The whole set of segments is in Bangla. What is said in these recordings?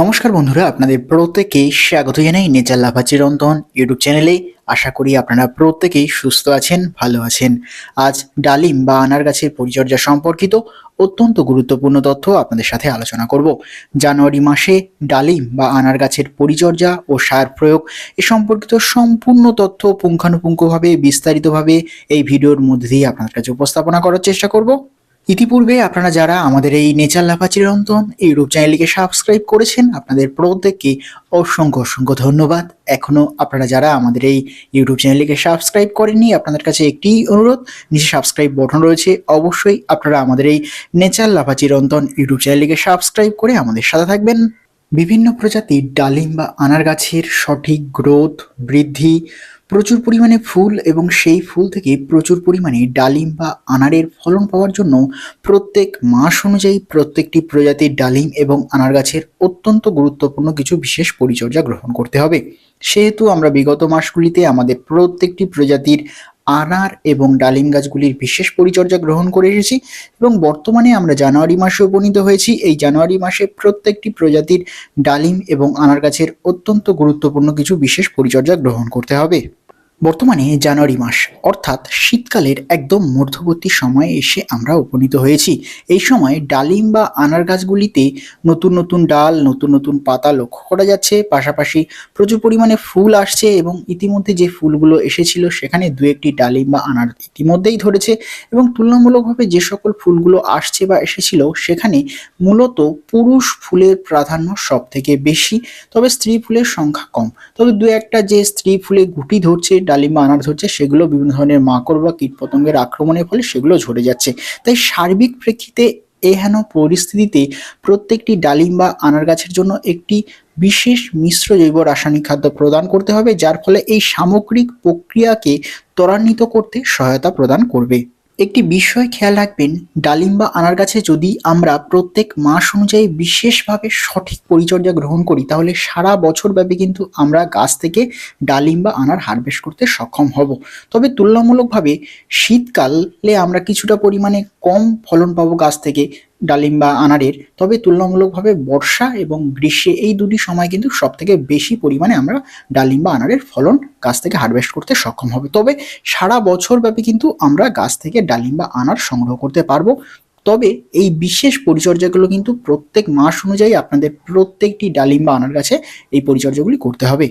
নমস্কার বন্ধুরা, আপনাদের প্রত্যেকেই স্বাগত জানাই নেচার লাভা চিরন্তন ইউটিউব চ্যানেলে। আশা করি আপনারা প্রত্যেকেই সুস্থ আছেন, ভালো আছেন। আজ ডালিম বা আনার গাছের পরিচর্যা সম্পর্কিত অত্যন্ত গুরুত্বপূর্ণ তথ্য আপনাদের সাথে আলোচনা করব। জানুয়ারি মাসে ডালিম বা আনার গাছের পরিচর্যা ও সার প্রয়োগ এ সম্পর্কিত সম্পূর্ণ তথ্য পুঙ্খানুপুঙ্খভাবে বিস্তারিতভাবে এই ভিডিওর মধ্যে দিয়ে আপনাদের কাছে উপস্থাপনা করার চেষ্টা করব। ইতিপূর্বে আপনারা যারা আমাদের এই নেচার লাফা চিরন্তন ইউটিউব চ্যানেলটিকে সাবস্ক্রাইব করেছেন, আপনাদের প্রত্যেককে অসংখ্য অসংখ্য ধন্যবাদ। এখনও আপনারা যারা আমাদের এই ইউটিউব চ্যানেলটিকে সাবস্ক্রাইব করেননি, আপনাদের কাছে একটি অনুরোধ, নিচে সাবস্ক্রাইব বটন রয়েছে। অবশ্যই আপনারা আমাদের এই নেচার লাফা চিরন্তন ইউটিউব চ্যানেলটিকে সাবস্ক্রাইব করে আমাদের সাথে থাকবেন। বিভিন্ন প্রজাতির ডালিম বা আনার গাছের সঠিক গ্রোথ, বৃদ্ধি প্রচুর পরিমাণে ফুল এবং সেই ফুল থেকে প্রচুর পরিমাণে ডালিম বা আনারের ফলন পাওয়ার জন্য প্রত্যেক মাস অনুযায়ী প্রত্যেকটি প্রজাতির ডালিম এবং আনার গাছের অত্যন্ত গুরুত্বপূর্ণ কিছু বিশেষ পরিচর্যা গ্রহণ করতে হবে। সেহেতু আমরা বিগত মাসগুলিতে আমাদের প্রত্যেকটি প্রজাতির আনার এবং ডালিম গাছগুলির বিশেষ পরিচর্যা গ্রহণ করে এসেছি এবং বর্তমানে আমরা জানুয়ারি মাসে উপনীত হয়েছি। এই জানুয়ারি মাসে প্রত্যেকটি প্রজাতির ডালিম এবং আনার গাছের অত্যন্ত গুরুত্বপূর্ণ কিছু বিশেষ পরিচর্যা গ্রহণ করতে হবে। বর্তমানে জানুয়ারি মাস, অর্থাৎ শীতকালের একদম মধ্যবর্তী সময়ে এসে আমরা উপনীত হয়েছি। এই সময় ডালিম বা আনার গাছগুলিতে নতুন নতুন ডাল, নতুন নতুন পাতা লক্ষ্য করা যাচ্ছে। পাশাপাশি প্রচুর পরিমাণে ফুল আসছে এবং ইতিমধ্যে যে ফুলগুলো এসেছিল সেখানে দু একটি ডালিম বা আনার ইতিমধ্যেই ধরেছে এবং তুলনামূলকভাবে যে সকল ফুলগুলো আসছে বা এসেছিল সেখানে মূলত পুরুষ ফুলের প্রাধান্য সব থেকে বেশি। তবে স্ত্রী ফুলের সংখ্যা কম। তবে দু একটা যে স্ত্রী ফুলে গুটি ধরছে ডালিম বা আনার ধরছে সেগুলো বিভিন্ন ধরনের মাকড় বা কীটপতঙ্গের আক্রমণের ফলে সেগুলো ঝরে যাচ্ছে। তাই সার্বিক প্রেক্ষিতে এহেন পরিস্থিতিতে প্রত্যেকটি ডালিম্বা আনার গাছের জন্য একটি বিশেষ মিশ্র জৈব রাসায়নিক খাদ্য প্রদান করতে হবে, যার ফলে এই সামগ্রিক প্রক্রিয়াকে ত্বরান্বিত করতে সহায়তা প্রদান করবে। একটি বিষয় খেয়াল রাখবেন ডালিম বা আনার গাছে যদি আমরা প্রত্যেক মাস অনুযায়ী বিশেষভাবে সঠিক পরিচর্যা গ্রহণ করি, তাহলে সারা বছর ব্যাপী কিন্তু আমরা গাছ থেকে ডালিম বা আনার হারভেস্ট করতে সক্ষম হব। তবে তুলনামূলকভাবে শীতকালে আমরা কিছুটা পরিমাণে কম ফলন পাবো গাছ থেকে ডালিম বা আনারের তবে তুলনামূলকভাবে বর্ষা এবং গ্রীষ্মে এই দুটি সময় কিন্তু সব থেকে বেশি পরিমাণে আমরা ডালিম বা আনারের ফলন গাছ থেকে হারভেস্ট করতে সক্ষম হবে। তবে সারা বছর ব্যাপী কিন্তু আমরা গাছ থেকে ডালিম বা আনার সংগ্রহ করতে পারব। তবে এই বিশেষ পরিচর্যাগুলো কিন্তু প্রত্যেক মাস অনুযায়ী আপনাদের প্রত্যেকটি ডালিম বা আনার গাছে এই পরিচর্যাগুলি করতে হবে।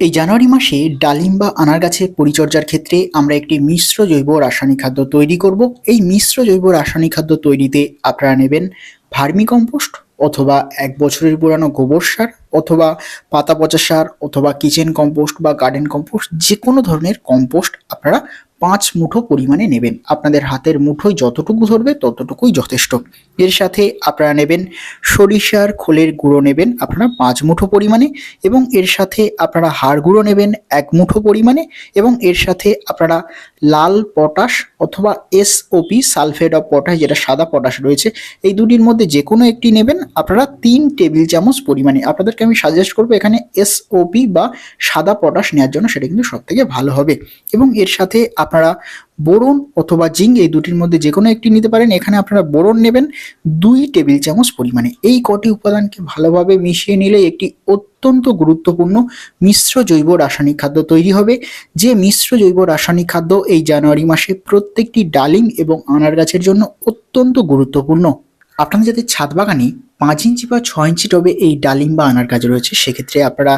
এই জানুয়ারি মাসে ডালিম বা আনার গাছের পরিচর্যার ক্ষেত্রে আমরা একটি মিশ্র জৈব রাসায়নিক খাদ্য তৈরি করব। এই মিশ্র জৈব রাসায়নিক খাদ্য তৈরিতে আপনারা নেবেন ভার্মি কম্পোস্ট অথবা এক বছরের পুরানো গোবর সার অথবা পাতা পচা সার অথবা কিচেন কম্পোস্ট বা গার্ডেন কম্পোস্ট যে কোনো ধরনের কম্পোস্ট আপনারা পাঁচ মুঠো পরিমাণে নেবেন। আপনাদের হাতের মুঠোয় যতটুকু ধরবে ততটুকুই যথেষ্ট। এর সাথে আপনারা নেবেন সরিষার খোলের গুঁড়ো নেবেন, আপনারা পাঁচ মুঠো পরিমাণে, এবং এর সাথে আপনারা হাড় গুঁড়ো নেবেন এক মুঠো পরিমাণে, এবং এর সাথে আপনারা লাল পটাশ অথবা এসওপি সালফেট অফ পটাশ, যেটা সাদা পটাশ রয়েছে, এই দুটির মধ্যে যে কোনো একটি নেবেন। আপনারা তিন টেবিল চামচ পরিমাণে, আপনাদেরকে আমি সাজেস্ট করব এখানে এসওপি বা সাদা পটাশ নেওয়ার জন্য, সেটা কিন্তু সব থেকে ভালো হবে। এবং এর সাথে আপনারা বোরন অথবা জিঙ্ক এই দুটির মধ্যে যে কোনো একটি নিতে পারেন। এখানে আপনারা বোরন নেবেন দুই টেবিল চামচ পরিমাণে। এই কটি উপাদানকে ভালোভাবে মিশিয়ে নিলে একটি অত্যন্ত গুরুত্বপূর্ণ মিশ্র জৈব রাসায়নিক খাদ্য তৈরি হবে। যে মিশ্র জৈব রাসায়নিক খাদ্য এই জানুয়ারি মাসে প্রত্যেকটি ডালিম এবং আনার গাছের জন্য অত্যন্ত গুরুত্বপূর্ণ। আপনাদের যাদের ছাদ বাগানে পাঁচ ইঞ্চি বা ছ ইঞ্চি টবে এই ডালিম বা আনার গাছ রয়েছে, সেক্ষেত্রে আপনারা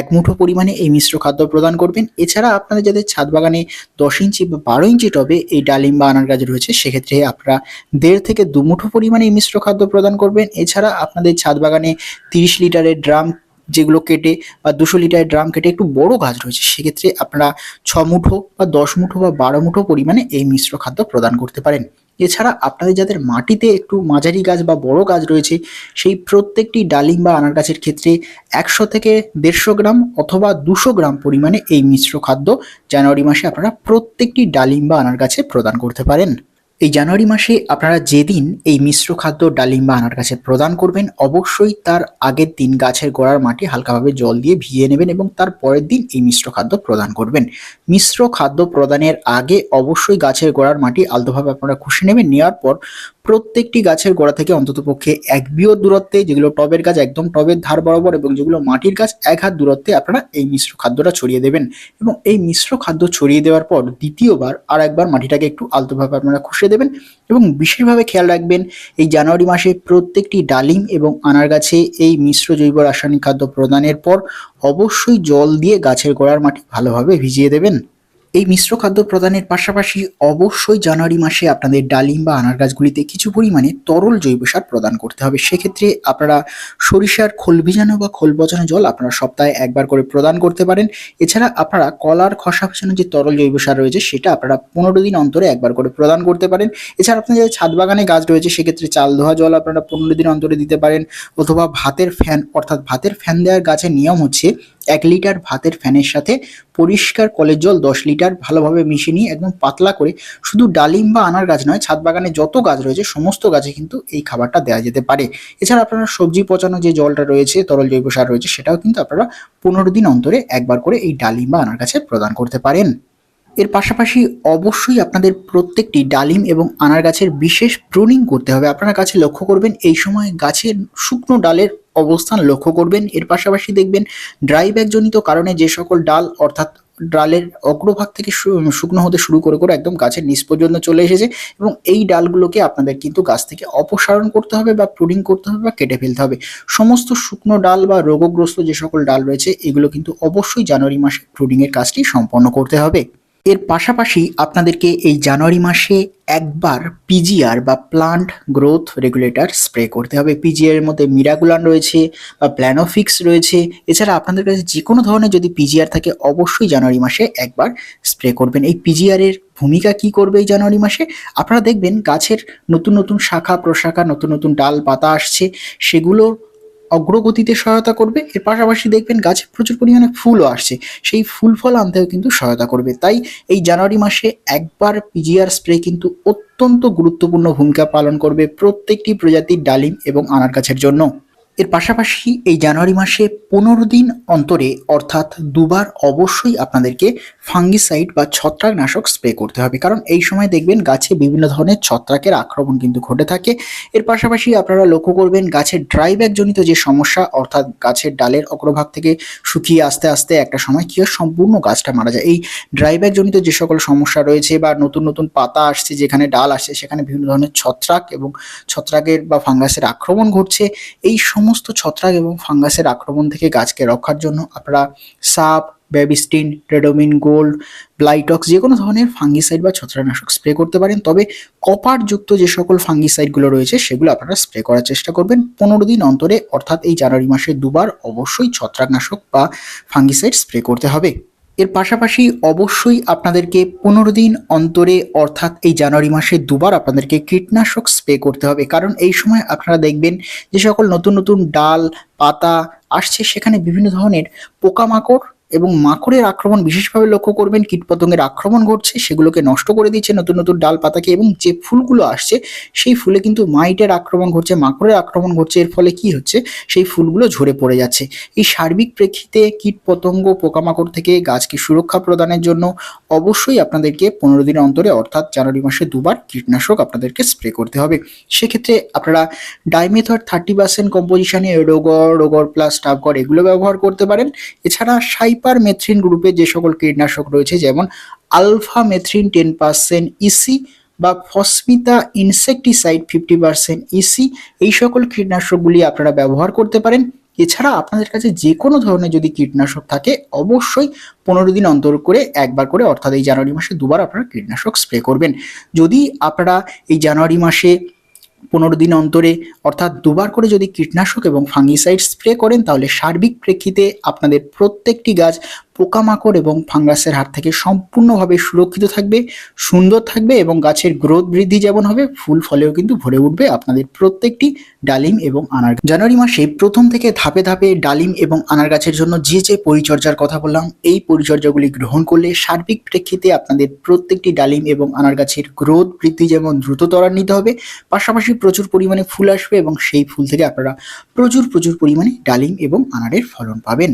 এক মুঠো পরিমাণে এই মিশ্র খাদ্য প্রদান করবেন। এছাড়া আপনাদের যাদের ছাদ বাগানে দশ ইঞ্চি বা বারো ইঞ্চি টবে এই ডালিম বা আনার গাছ রয়েছে, সেক্ষেত্রে আপনারা দেড় থেকে দু মুঠো পরিমাণে এই মিশ্র খাদ্য প্রদান করবেন। এছাড়া আপনাদের ছাদ বাগানে তিরিশ লিটারের ড্রাম যেগুলো কেটে বা দুশো লিটারের ড্রাম কেটে একটু বড় গাছ রয়েছে, সেক্ষেত্রে আপনারা ছ মুঠো বা দশ মুঠো বা বারো মুঠো পরিমাণে এই মিশ্র খাদ্য প্রদান করতে পারেন। এছাড়া আপনাদের যাদের মাটিতে একটু মাঝারি গাছ বা বড় গাছ রয়েছে, সেই প্রত্যেকটি ডালিম বা আনার গাছের ক্ষেত্রে একশো থেকে দেড়শো গ্রাম অথবা দুশো গ্রাম পরিমাণে এই মিশ্র খাদ্য জানুয়ারি মাসে আপনারা প্রত্যেকটি ডালিম বা আনার গাছে প্রদান করতে পারেন। এই জানুয়ারি মাসে আপনারা যেদিন এই মিশ্র খাদ্য ডালিম বা আনার কাছে প্রদান করবেন, অবশ্যই তার আগের দিন গাছের গোড়ার মাটি হালকাভাবে জল দিয়ে ভিজিয়ে নেবেন এবং তার পরের দিন এই মিশ্র খাদ্য প্রদান করবেন। মিশ্র খাদ্য প্রদানের আগে অবশ্যই গাছের গোড়ার মাটি আলতোভাবে আপনারা খুশি নেবেন, নেওয়ার পর প্রত্যেকটি গাছের গোড়া থেকে অন্ততপক্ষে এক বিয়ত দূরত্বে, যেগুলো টবের গাছ একদম টবের ধার বরাবর এবং যেগুলো মাটির গাছ এক হাত দূরত্বে, আপনারা এই মিশ্র খাদ্যটা ছড়িয়ে দেবেন। এবং এই মিশ্র খাদ্য ছড়িয়ে দেওয়ার পর দ্বিতীয়বার আর একবার মাটিটাকে একটু আলতোভাবে আপনারা খুশে দেবেন এবং বিশেষভাবে খেয়াল রাখবেন, এই জানুয়ারি মাসে প্রত্যেকটি ডালিম এবং আনার গাছে এই মিশ্র জৈব রাসায়নিক খাদ্য প্রদানের পর অবশ্যই জল দিয়ে গাছের গোড়ার মাটি ভালোভাবে ভিজিয়ে দেবেন। এই মিশ্র খাদ্য প্রদানের পাশাপাশি অবশ্যই জানুয়ারি মাসে আপনাদের ডালিম বা আনার গাছগুলিতে কিছু পরিমাণে তরল জৈব সার প্রদান করতে হবে। সেক্ষেত্রে আপনারা সরিষার খোল ভিজানো বা খোল পচানো জল আপনারা সপ্তাহে একবার করে প্রদান করতে পারেন। এছাড়া আপনারা কলার খসা ভিজানো যে তরল জৈব সার রয়েছে, সেটা আপনারা পনেরো দিন অন্তরে একবার করে প্রদান করতে পারেন। এছাড়া আপনাদের ছাদ বাগানে গাছ রয়েছে, সেক্ষেত্রে চাল ধোয়া জল আপনারা পনেরো দিন অন্তরে দিতে পারেন। অথবা ভাতের ফ্যান, অর্থাৎ ভাতের ফ্যান দেওয়ার গাছের নিয়ম হচ্ছে এক লিটার ভাতের ফ্যানের সাথে পরিষ্কার কলের জল দশ লিটার ভালোভাবে মিশিয়ে নিয়ে একদম পাতলা করে শুধু ডালিম বা আনার গাছ নয়, ছাদ বাগানে যত গাছ রয়েছে সমস্ত গাছে কিন্তু এই খাবারটা দেওয়া যেতে পারে। এছাড়া আপনারা সবজি পচানো যে জলটা রয়েছে, তরল জৈব সার রয়েছে, সেটাও কিন্তু আপনারা পনেরো দিন অন্তরে একবার করে এই ডালিম বা আনার গাছে প্রদান করতে পারেন। এর পাশাপাশি অবশ্যই আপনাদের প্রত্যেকটি ডালিম এবং আনার গাছের বিশেষ প্রুনিং করতে হবে। আপনারা গাছে লক্ষ্য করবেন, এই সময় গাছের শুকনো ডালের অবস্থান লক্ষ্য করবেন। এর পাশাপাশি দেখবেন ড্রাই ব্যাগজনিত কারণে যে সকল ডাল, অর্থাৎ ডালের অগ্রভাগ থেকে শুকনো হতে শুরু করে করে একদম গাছের নিচ পর্যন্ত চলে এসেছে এবং এই ডালগুলোকে আপনাদের কিন্তু গাছ থেকে অপসারণ করতে হবে বা প্রুডিং করতে হবে বা কেটে ফেলতে হবে। সমস্ত শুকনো ডাল বা রোগগ্রস্ত যে সকল ডাল রয়েছে, এগুলো কিন্তু অবশ্যই জানুয়ারি মাসে প্রুডিংয়ের কাজটি সম্পন্ন করতে হবে। এর পাশাপাশি আপনাদেরকে এই জানুয়ারি মাসে একবার পিজিআর বা প্লান্ট গ্রোথ রেগুলেটর স্প্রে করতে হবে। পিজিআর এর মধ্যে মিরাগুলান রয়েছে বা প্ল্যানোফিক্স রয়েছে। এছাড়া আপনাদের কাছে যে কোনো ধরনের যদি পিজিআর থাকে, অবশ্যই জানুয়ারি মাসে একবার স্প্রে করবেন। এই পিজিআর এর ভূমিকা কি করবে এই জানুয়ারি মাসে? আপনারা দেখবেন গাছের নতুন নতুন শাখা, প্রশাখা, নতুন নতুন ডাল, পাতা আসছে। সেগুলো অগ্রগতিতে সহায়তা করবে। এর পাশাপাশি দেখবেন গাছে প্রচুর পরিমাণে ফুলও আসছে। সেই ফুল ফল আনতেও কিন্তু সহায়তা করবে। তাই এই জানুয়ারি মাসে একবার পিজিআর স্প্রে কিন্তু অত্যন্ত গুরুত্বপূর্ণ ভূমিকা পালন করবে প্রত্যেকটি প্রজাতির ডালিম এবং আনার গাছের জন্য। এর পাশাপাশি এই জানুয়ারি মাসে পনেরো দিন অন্তরে, অর্থাৎ দুবার অবশ্যই আপনাদেরকে ফাঙ্গিসাইড বা ছত্রাকনাশক স্প্রে করতে হবে। কারণ এই সময় দেখবেন গাছে বিভিন্ন ধরনের ছত্রাকের আক্রমণ কিন্তু ঘটে থাকে। এর পাশাপাশি আপনারা লক্ষ্য করবেন গাছের ড্রাই জনিত যে সমস্যা, অর্থাৎ গাছের ডালের অগ্রভাগ থেকে শুকিয়ে আস্তে আস্তে একটা সময় কী সম্পূর্ণ গাছটা মারা যায়। এই ড্রাই জনিত যে সকল সমস্যা রয়েছে বা নতুন নতুন পাতা আসছে, যেখানে ডাল আসছে, সেখানে বিভিন্ন ধরনের ছত্রাক এবং ছত্রাকের বা ফাঙ্গাসের আক্রমণ ঘটছে, এই সমস্ত ছত্রাক এবং ফাঙ্গাসের আক্রমণ থেকে গাছকে রক্ষার জন্য আপনারা সাপ, ব্যাবিস্টিন, রেডোমিন, গোল্ড, ব্লাইটক্স যে কোনো ধরনের ফাঙ্গিসাইড বা ছত্রাকনাশক স্প্রে করতে পারেন। তবে কপারযুক্ত যে সকল ফাঙ্গিসাইডগুলো রয়েছে, সেগুলো আপনারা স্প্রে করার চেষ্টা করবেন পনেরো দিন অন্তরে। অর্থাৎ এই জানুয়ারি মাসে দুবার অবশ্যই ছত্রাকনাশক বা ফাঙ্গিসাইড স্প্রে করতে হবে। এর পাশাপাশি অবশ্যই আপনাদেরকে পনেরো দিন অন্তরে, অর্থাৎ এই জানুয়ারি মাসে দুবার আপনাদেরকে কীটনাশক স্প্রে করতে হবে। কারণ এই সময় আপনারা দেখবেন যে সকল নতুন নতুন ডাল, পাতা আসছে, সেখানে বিভিন্ন ধরনের পোকামাকড় এবং মাকড়ের আক্রমণ বিশেষভাবে লক্ষ্য করবেন, কীটপতঙ্গের আক্রমণ ঘটছে, সেগুলোকে নষ্ট করে দিচ্ছে, নতুন নতুন ডাল, পাতাকে এবং যে ফুলগুলো আসছে, সেই ফুলে কিন্তু মাইটের আক্রমণ ঘটছে, মাকড়ের আক্রমণ ঘটছে, এর ফলে কি হচ্ছে, সেই ফুলগুলো ঝরে পড়ে যাচ্ছে। এই সার্বিক প্রেক্ষিতে কীটপতঙ্গ পোকামাকড় থেকে গাছকে সুরক্ষা প্রদানের জন্য অবশ্যই আপনাদেরকে পনেরো দিন অন্তরে, অর্থাৎ জানুয়ারি মাসে দুবার কীটনাশক আপনাদেরকে স্প্রে করতে হবে। সেক্ষেত্রে আপনারা ডাইমেথড থার্টি পার্সেন্ট কম্পোজিশনে রোগর রোগর প্লাস, টাবগর এগুলো ব্যবহার করতে পারেন। এছাড়া সাইপার মেথ্রিন গ্রুপে যে সকল কীটনাশক রয়েছে, যেমন alpha methrin ten percent EC বা ফসমিতা ইনসেকটিসাইড ফিফটি পার্সেন্ট ইসি এই সকল কীটনাশকগুলি আপনারা ব্যবহার করতে পারেন। এছাড়া আপনাদের কাছে যে কোনো ধরনের যদি কীটনাশক থাকে, অবশ্যই পনেরো দিন অন্তর করে একবার করে, অর্থাৎ এই জানুয়ারি মাসে দুবার আপনারা কীটনাশক স্প্রে করবেন। যদি আপনারা এই জানুয়ারি মাসে পনেরো দিন অন্তরে, অর্থাৎ দুবার করে যদি কীটনাশক এবং ফাঙ্গিসাইড স্প্রে করেন, তাহলে সার্বিক প্রেক্ষিতে আপনাদের প্রত্যেকটি গাছ পোকামাকড় এবং ফাঙ্গাসের হাত থেকে সম্পূর্ণভাবে সুরক্ষিত থাকবে, সুন্দর থাকবে এবং গাছের গ্রোথ বৃদ্ধি যেমন হবে, ফুল ফলেও কিন্তু ভরে উঠবে আপনাদের প্রত্যেকটি ডালিম এবং আনার জানুয়ারি মাসে প্রথম থেকে ধাপে ধাপে ডালিম এবং আনার গাছের জন্য যে যে পরিচর্যার কথা বললাম, এই পরিচর্যাগুলি গ্রহণ করলে সার্বিক প্রেক্ষিতে আপনাদের প্রত্যেকটি ডালিম এবং আনার গাছের গ্রোথ বৃদ্ধি যেমন দ্রুত ত্বরান্বিত হবে, পাশাপাশি প্রচুর পরিমাণে ফুল আসবে এবং সেই ফুল থেকে আপনারা প্রচুর প্রচুর পরিমাণে ডালিম এবং আনারের ফলন পাবেন।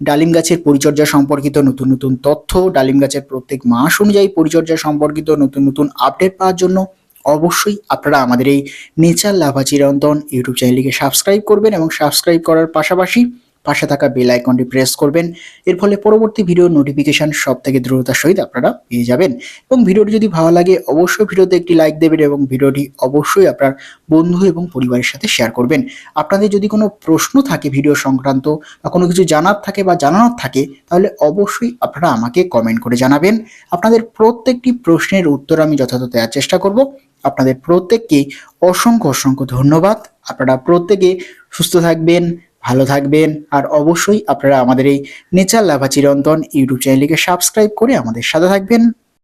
ডালিম গাছের পরিচর্যা সম্পর্কিত নতুন নতুন তথ্য, ডালিম গাছের প্রত্যেক মাস অনুযায়ী পরিচর্যা সম্পর্কিত নতুন নতুন আপডেট পাওয়ার জন্য অবশ্যই আপনারা আমাদের এই নেচার লাভা চিরন্তন ইউটিউব চ্যানেলটিকে সাবস্ক্রাইব করবেন এবং সাবস্ক্রাইব করার পাশাপাশি পাশে থাকা বেল আইকনটি প্রেস করবেন। এর ফলে পরবর্তী ভিডিও নোটিফিকেশন সব থেকে দ্রুততার সহিত আপনারা পেয়ে যাবেন। এবং ভিডিওটি যদি ভালো লাগে, অবশ্যই ভিডিওতে একটি লাইক দেবেন এবং ভিডিওটি অবশ্যই আপনার বন্ধু এবং পরিবারের সাথে শেয়ার করবেন। আপনাদের যদি কোনো প্রশ্ন থাকে ভিডিও সংক্রান্ত বা কোনো কিছু জানার থাকে বা জানানোর থাকে, তাহলে অবশ্যই আপনারা আমাকে কমেন্ট করে জানাবেন। আপনাদের প্রত্যেকটি প্রশ্নের উত্তর আমি যথাযথ দেওয়ার চেষ্টা করব। আপনাদের প্রত্যেককে অসংখ্য অসংখ্য ধন্যবাদ। আপনারা প্রত্যেকে সুস্থ থাকবেন ভালো থাকবেন আর অবশ্যই আপনারা আমাদের এই নেচার লাভা চিরন্তন ইউটিউব চ্যানেলটিকে সাবস্ক্রাইব করে আমাদের সাথে থাকবেন।